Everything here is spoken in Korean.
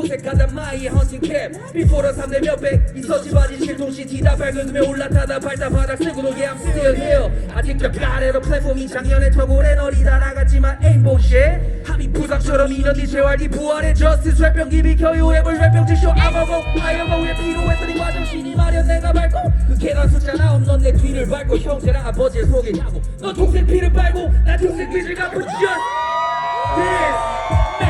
보색하다 마이의 헌팅 캡 Before the 3대 몇백 있었지 바지 실동시 티다 밝은 눈에 올라타다 밟다 바닥 쓰고 놀게 I'm still 아직도 가래로 플랫폼이 작년에 저고래 너리다 나갔지만 ain't bullshit 합이 부상처럼 2년 뒤 재활 뒤 부활의 저스티스 랩병기 비켜요 랩을 랩병 지 쇼. 아버고 하여가 왜 필요했더니 과정신이 마련 내가 밟고 그 계단 숫자 나옴 넌내 뒤를 밟고 형제랑 아버지를 속이냐고. 너 동생 피를 빨고 나 동생 빚을 갚고 just this